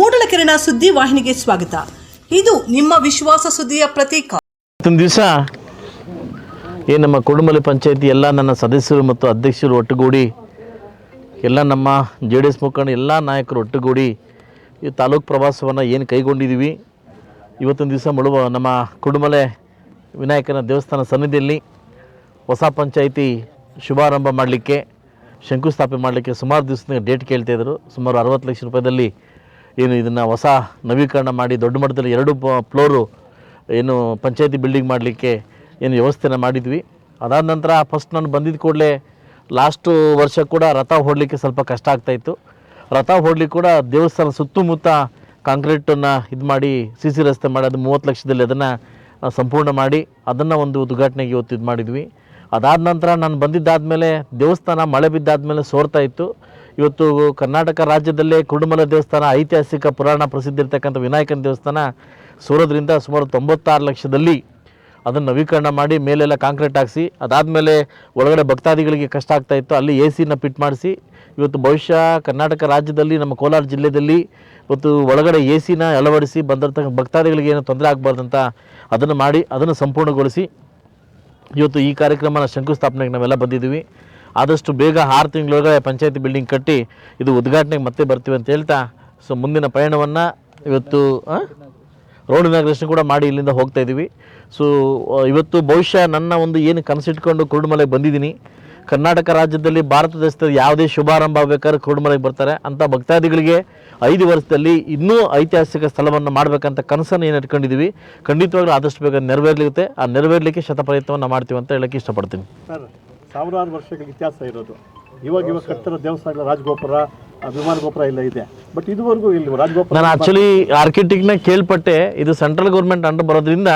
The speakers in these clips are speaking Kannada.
ಮೂಡಲಕೆರೆನ ಸುದ್ದಿ ವಾಹಿನಿಗೆ ಸ್ವಾಗತ. ಇದು ನಿಮ್ಮ ವಿಶ್ವಾಸ ಸುದ್ದಿಯ ಪ್ರತೀಕ. ದಿವಸ ಈ ನಮ್ಮ ಕುಡುಮಲೆ ಪಂಚಾಯತಿ ಎಲ್ಲ ನನ್ನ ಸದಸ್ಯರು ಮತ್ತು ಅಧ್ಯಕ್ಷರು ಒಟ್ಟುಗೂಡಿ, ಎಲ್ಲ ನಮ್ಮ ಜೆ ಡಿ ಎಸ್ ಮುಖಂಡ ಎಲ್ಲ ನಾಯಕರು ಒಟ್ಟುಗೂಡಿ ಈ ತಾಲೂಕು ಪ್ರವಾಸವನ್ನು ಏನು ಕೈಗೊಂಡಿದ್ದೀವಿ ಇವತ್ತೊಂದು ದಿವಸ ಮುಳುವ ನಮ್ಮ ಕುಡುಮಲೆ ವಿನಾಯಕನ ದೇವಸ್ಥಾನ ಸನ್ನಿಧಿಯಲ್ಲಿ ಹೊಸ ಪಂಚಾಯಿತಿ ಶುಭಾರಂಭ ಮಾಡಲಿಕ್ಕೆ, ಶಂಕುಸ್ಥಾಪನೆ ಮಾಡಲಿಕ್ಕೆ ಸುಮಾರು ದಿವಸದಿಂದ ಡೇಟ್ ಕೇಳ್ತಾಯಿದ್ರು ಸುಮಾರು ಅರವತ್ತು ಲಕ್ಷ ರೂಪಾಯಿದಲ್ಲಿ ಏನು ಇದನ್ನು ಹೊಸ ನವೀಕರಣ ಮಾಡಿ ದೊಡ್ಡ ಮಟ್ಟದಲ್ಲಿ ಎರಡು ಫ್ಲೋರು, ಏನು ಪಂಚಾಯತಿ ಬಿಲ್ಡಿಂಗ್ ಮಾಡಲಿಕ್ಕೆ ಏನು ವ್ಯವಸ್ಥೆನ ಮಾಡಿದ್ವಿ. ಅದಾದ ನಂತರ ಫಸ್ಟ್ ನಾನು ಬಂದಿದ್ದ ಕೂಡಲೇ ಲಾಸ್ಟು ವರ್ಷ ಕೂಡ ರಥ ಹೊಡಲಿಕ್ಕೆ ಸ್ವಲ್ಪ ಕಷ್ಟ ಆಗ್ತಾಯಿತ್ತು ರಥ ಹೊಡ್ಲಿಕ್ಕೆ ಕೂಡ ದೇವಸ್ಥಾನ ಸುತ್ತಮುತ್ತ ಕಾಂಕ್ರೀಟನ್ನು ಇದು ಮಾಡಿ ಸಿ ಸಿ ರಸ್ತೆ ಮಾಡಿ ಅದು ಮೂವತ್ತು ಲಕ್ಷದಲ್ಲಿ ಅದನ್ನು ಸಂಪೂರ್ಣ ಮಾಡಿ ಅದನ್ನು ಒಂದು ಉದ್ಘಾಟನೆಗೆ ಇವತ್ತು ಇದು ಮಾಡಿದ್ವಿ. ಅದಾದ ನಂತರ ನಾನು ಬಂದಿದ್ದಾದಮೇಲೆ ದೇವಸ್ಥಾನ ಮಳೆ ಬಿದ್ದಾದಮೇಲೆ ಸೋರ್ತಾ ಇತ್ತು. ಇವತ್ತು ಕರ್ನಾಟಕ ರಾಜ್ಯದಲ್ಲೇ ಕುರುಡುಮಲ ದೇವಸ್ಥಾನ, ಐತಿಹಾಸಿಕ ಪುರಾಣ ಪ್ರಸಿದ್ಧ ಇರ್ತಕ್ಕಂಥ ವಿನಾಯಕನ ದೇವಸ್ಥಾನ ಸೋರೋದ್ರಿಂದ ಸುಮಾರು ತೊಂಬತ್ತಾರು ಲಕ್ಷದಲ್ಲಿ ಅದನ್ನು ನವೀಕರಣ ಮಾಡಿ ಮೇಲೆಲ್ಲ ಕಾಂಕ್ರೀಟ್ ಹಾಕ್ಸಿ, ಅದಾದಮೇಲೆ ಒಳಗಡೆ ಭಕ್ತಾದಿಗಳಿಗೆ ಕಷ್ಟ ಆಗ್ತಾ ಇತ್ತು, ಅಲ್ಲಿ ಎ ಸಿನ ಫಿಟ್ ಮಾಡಿಸಿ, ಇವತ್ತು ಬಹುಶಃ ಕರ್ನಾಟಕ ರಾಜ್ಯದಲ್ಲಿ, ನಮ್ಮ ಕೋಲಾರ ಜಿಲ್ಲೆಯಲ್ಲಿ ಇವತ್ತು ಒಳಗಡೆ ಎ ಸಿನ ಅಳವಡಿಸಿ ಬಂದಿರತಕ್ಕ ಭಕ್ತಾದಿಗಳಿಗೆ ಏನು ತೊಂದರೆ ಆಗಬಾರ್ದಂತ ಅದನ್ನು ಮಾಡಿ, ಅದನ್ನು ಸಂಪೂರ್ಣಗೊಳಿಸಿ, ಇವತ್ತು ಈ ಕಾರ್ಯಕ್ರಮನ ಶಂಕುಸ್ಥಾಪನೆಗೆ ನಾವೆಲ್ಲ ಬಂದಿದ್ದೀವಿ. ಆದಷ್ಟು ಬೇಗ ಆರು ತಿಂಗಳೊಳಗೆ ಪಂಚಾಯತಿ ಬಿಲ್ಡಿಂಗ್ ಕಟ್ಟಿ ಇದು ಉದ್ಘಾಟನೆಗೆ ಮತ್ತೆ ಬರ್ತೀವಿ ಅಂತ ಹೇಳ್ತಾ ಸೊ ಮುಂದಿನ ಪಯಣವನ್ನು ಇವತ್ತು ರೋಡ್ ಇನಾಗ್ರೇಷನ್ ಕೂಡ ಮಾಡಿ ಇಲ್ಲಿಂದ ಹೋಗ್ತಾ ಇದ್ದೀವಿ ಸೊ ಇವತ್ತು ಬಹುಶಃ ನನ್ನ ಒಂದು ಏನು ಕನಸಿಟ್ಕೊಂಡು ಕುರುಡುಮಲೆಗೆ ಬಂದಿದ್ದೀನಿ. ಕರ್ನಾಟಕ ರಾಜ್ಯದಲ್ಲಿ ಭಾರತ ದೇಶದಲ್ಲಿ ಯಾವುದೇ ಶುಭಾರಂಭ ಆಗಬೇಕಾದ್ರೆ ಕುರುಡುಮಲೆಗೆ ಬರ್ತಾರೆ. ಅಂಥ ಭಕ್ತಾದಿಗಳಿಗೆ ಐದು ವರ್ಷದಲ್ಲಿ ಇನ್ನೂ ಐತಿಹಾಸಿಕ ಸ್ಥಳವನ್ನು ಮಾಡಬೇಕಂತ ಕನಸನ್ನು ಏನು ಇಟ್ಕೊಂಡಿದ್ದೀವಿ. ಖಂಡಿತವಾಗ್ಲೂ ಆದಷ್ಟು ಬೇಗ ನೆರವೇರ್ಲಿರುತ್ತೆ ಆ ನೆರವೇರಲಿಕ್ಕೆ ಶತಪ್ರಯತ್ನವನ್ನು ಮಾಡ್ತೀವಿ ಅಂತ ಹೇಳೋಕ್ಕೆ ಇಷ್ಟಪಡ್ತೀನಿ. ಸಾವಿರಾರು ವರ್ಷಗಳ ಇತಿಹಾಸ ಇರೋದು. ಇವಾಗ ಇವಾಗ ಕಟ್ಟಿರೋ ದೇವಸ್ಥಾನಗಳ ರಾಜಗೋಪುರ ವಿಮಾನ ಗೋಪುರ ಎಲ್ಲ ಇದೆ. ಬಟ್ ಇದುವರೆಗೂ ಇಲ್ಲಿ ರಾಜಗೋಪುರ ನಾನು ಆ್ಯಕ್ಚುಲಿ ಆರ್ಕಿಟೆಕ್ಟ್ನ ಕೇಳ್ಪಟ್ಟೆ. ಇದು ಸೆಂಟ್ರಲ್ ಗೌರ್ಮೆಂಟ್ ಅಂಡರ್ ಬರೋದ್ರಿಂದ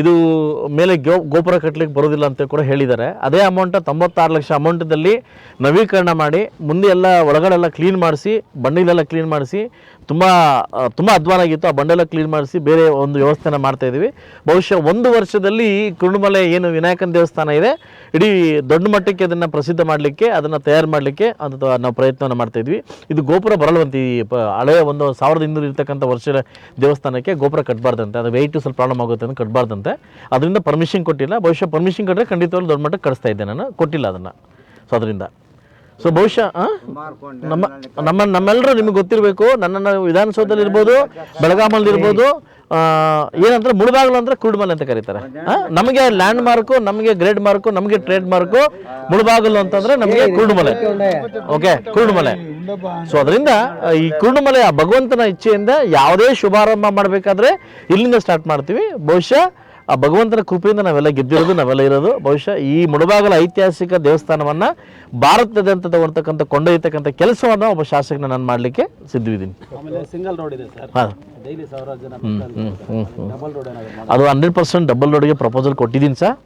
ಇದು ಮೇಲೆ ಗೋ ಗೋಪುರ ಕಟ್ಟಲಿಕ್ಕೆ ಬರೋದಿಲ್ಲ ಅಂತ ಕೂಡ ಹೇಳಿದ್ದಾರೆ. ಅದೇ ಅಮೌಂಟ್ ತೊಂಬತ್ತಾರು ಲಕ್ಷ ಅಮೌಂಟದಲ್ಲಿ ನವೀಕರಣ ಮಾಡಿ ಮುಂದೆ ಎಲ್ಲ ಒಳಗಡೆ ಎಲ್ಲ ಕ್ಲೀನ್ ಮಾಡಿಸಿ ಬಣ್ಣಿಲೆಲ್ಲ ಕ್ಲೀನ್ ಮಾಡಿಸಿ ತುಂಬ ತುಂಬ ಅಧ್ವಾನ ಆಗಿತ್ತು ಆ ಬಂಡೆಲ್ಲ ಕ್ಲೀನ್ ಮಾಡಿಸಿ ಬೇರೆ ಒಂದು ವ್ಯವಸ್ಥೆನ ಮಾಡ್ತಾ ಇದ್ದೀವಿ. ಬಹುಶಃ ಒಂದು ವರ್ಷದಲ್ಲಿ ಕುರುಡುಮಲೆ ಏನು ವಿನಾಯಕನ ದೇವಸ್ಥಾನ ಇದೆ. ಇಡೀ ದೊಡ್ಡ ಮಟ್ಟಕ್ಕೆ ಅದನ್ನು ಪ್ರಸಿದ್ಧ ಮಾಡಲಿಕ್ಕೆ, ಅದನ್ನು ತಯಾರು ಮಾಡಲಿಕ್ಕೆ ಅದು ನಾವು ಪ್ರಯತ್ನವನ್ನು ಮಾಡ್ತಾಯಿದ್ವಿ ಇದು ಗೋಪುರ ಬರಲ್ವಂತ ಈ ಹಳೆಯ ಒಂದು ಸಾವಿರದ ಇನ್ನೂರು ಇರ್ತಕ್ಕಂಥ ವರ್ಷದ ದೇವಸ್ಥಾನಕ್ಕೆ ಗೋಪುರ ಕಟ್ಟಬಾರ್ದಂತೆ ಅದು ವೆಯ್ಟು ಸ್ವಲ್ಪ ಪ್ರಾಬ್ಲಮ್ ಆಗುತ್ತೆ ಅಂತ ಕಟ್ಟಬಾರ್ದಂತೆ ಅದರಿಂದ ಪರ್ಮಿಷನ್ ಕೊಟ್ಟಿಲ್ಲ. ಬಹುಶಃ ಪರ್ಮಿಷನ್ ಕೊಟ್ಟರೆ ಖಂಡಿತವಾಗ್ಲೂ ದೊಡ್ಡ ಮಟ್ಟಕ್ಕೆ ಕಳಿಸ್ತಾ ಇದ್ದೆ ನಾನು. ಕೊಟ್ಟಿಲ್ಲ ಅದನ್ನು. ಸೊ ಅದರಿಂದ. ಸೊ ಬಹುಶಃ? ನಮ್ಮ ನಮ್ಮ, ನಮ್ಮೆಲ್ಲರೂ ನಿಮಗೆ ಗೊತ್ತಿರಬೇಕು. ನನ್ನನ್ನು ವಿಧಾನಸೌಧದಲ್ಲಿ ಇರ್ಬೋದು, ಬೆಳಗಾಮಲ್ಲಿ ಇರ್ಬೋದು ಏನಂದ್ರೆ ಮುಳುಬಾಗಿಲು ಅಂದ್ರೆ ಕುರುಡುಮಲೆ ಅಂತ ಕರೀತಾರೆ? ನಮಗೆ ಲ್ಯಾಂಡ್ ಮಾರ್ಕು ನಮಗೆ ಗ್ರೇಡ್ ಮಾರ್ಕು ನಮಗೆ ಟ್ರೇಡ್ ಮಾರ್ಕು ಮುಳುಬಾಗಿಲು ಅಂತಂದ್ರೆ ನಮಗೆ ಕುರುಡುಮಲೆ. ಓಕೆ ಕುರುಡುಮಲೆ. ಸೊ ಅದರಿಂದ, ಈ ಕುರುಡುಮಲೆ ಭಗವಂತನ ಇಚ್ಛೆಯಿಂದ ಯಾವುದೇ ಶುಭಾರಂಭ ಮಾಡಬೇಕಾದ್ರೆ ಇಲ್ಲಿಂದ ಸ್ಟಾರ್ಟ್ ಮಾಡ್ತೀವಿ. ಬಹುಶಃ ಆ ಭಗವಂತನ ಕೃಪೆಯಿಂದ ನಾವೆಲ್ಲ ಗೆದ್ದಿರೋದು ನಾವೆಲ್ಲ ಇರೋದು. ಬಹುಶಃ ಈ ಮುಡಬಾಗಲ ಐತಿಹಾಸಿಕ ದೇವಸ್ಥಾನವನ್ನ ಭಾರತದಂತ ತಗೊಳ್ತಕ್ಕಂಥ ಕೊಂಡೊಯ್ಯತಕ್ಕಂಥ ಕೆಲಸವನ್ನು ಒಬ್ಬ ಶಾಸಕನ ನಾನು ಮಾಡಲಿಕ್ಕೆ ಸಿದ್ಧವಿದ್ದೀನಿ. ಸಿಂಗಲ್ ರೋಡ್ ಇದೆ ಹಾಂ. ಅದು ಹಂಡ್ರೆಡ್ ಪರ್ಸೆಂಟ್ ಡಬಲ್ ರೋಡ್ಗೆ ಪ್ರಪೋಸಲ್ ಕೊಟ್ಟಿದ್ದೀನಿ ಸರ್.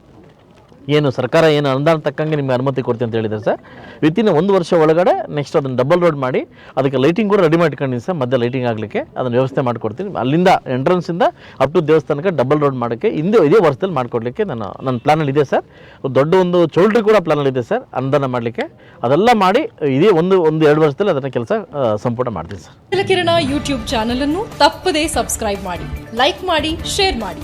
ಏನು ಸರ್ಕಾರ ಏನು ಅನುದಾನ ತಕ್ಕಂಗೆ ನಿಮಗೆ ಅನುಮತಿ ಕೊಡ್ತೀನಿ ಅಂತ ಹೇಳಿದ್ದಾರೆ ಸರ್. ವಿತಿನ್ ಒಂದು ವರ್ಷ ಒಳಗಡೆ ನೆಕ್ಸ್ಟ್ ಅದನ್ನು ಡಬಲ್ ರೋಡ್ ಮಾಡಿ, ಅದಕ್ಕೆ ಲೈಟಿಂಗ್ ಕೂಡ ರೆಡಿ ಮಾಡ್ಕೊಂಡಿದ್ದೀನಿ ಸರ್. ಮಧ್ಯೆ ಲೈಟಿಂಗ್ ಆಗಲಿಕ್ಕೆ ಅದನ್ನು ವ್ಯವಸ್ಥೆ ಮಾಡಿಕೊಡ್ತೀನಿ. ಅಲ್ಲಿಂದ ಎಂಟ್ರೆನ್ಸಿಂದ ಅಪ್ ಟು ದೇವಸ್ಥಾನಕ್ಕೆ ಡಬಲ್ ರೋಡ್ ಮಾಡೋಕ್ಕೆ ಹಿಂದೆ ಇದೇ ವರ್ಷದಲ್ಲಿ ಮಾಡಿಕೊಡ್ಲಿಕ್ಕೆ ನಾನು ನನ್ನ ಪ್ಲಾನಲ್ಲಿ ಇದೆ ಸರ್. ದೊಡ್ಡ ಒಂದು ಚೌಲ್ಟ್ರಿ ಕೂಡ ಪ್ಲಾನಲ್ಲಿ ಇದೆ ಸರ್, ಅನುದಾನ ಮಾಡಲಿಕ್ಕೆ. ಅದೆಲ್ಲ ಮಾಡಿ ಇದೇ ಒಂದು ಒಂದು ಎರಡು ವರ್ಷದಲ್ಲಿ ಅದನ್ನು ಕೆಲಸ ಸಂಪೂರ್ಣ ಮಾಡ್ತೀನಿ ಸರ್. ಕಿರಣ ಯೂಟ್ಯೂಬ್ ಚಾನಲ್ ಅನ್ನು ತಪ್ಪದೇ ಸಬ್ಸ್ಕ್ರೈಬ್ ಮಾಡಿ ಲೈಕ್ ಮಾಡಿ ಶೇರ್ ಮಾಡಿ.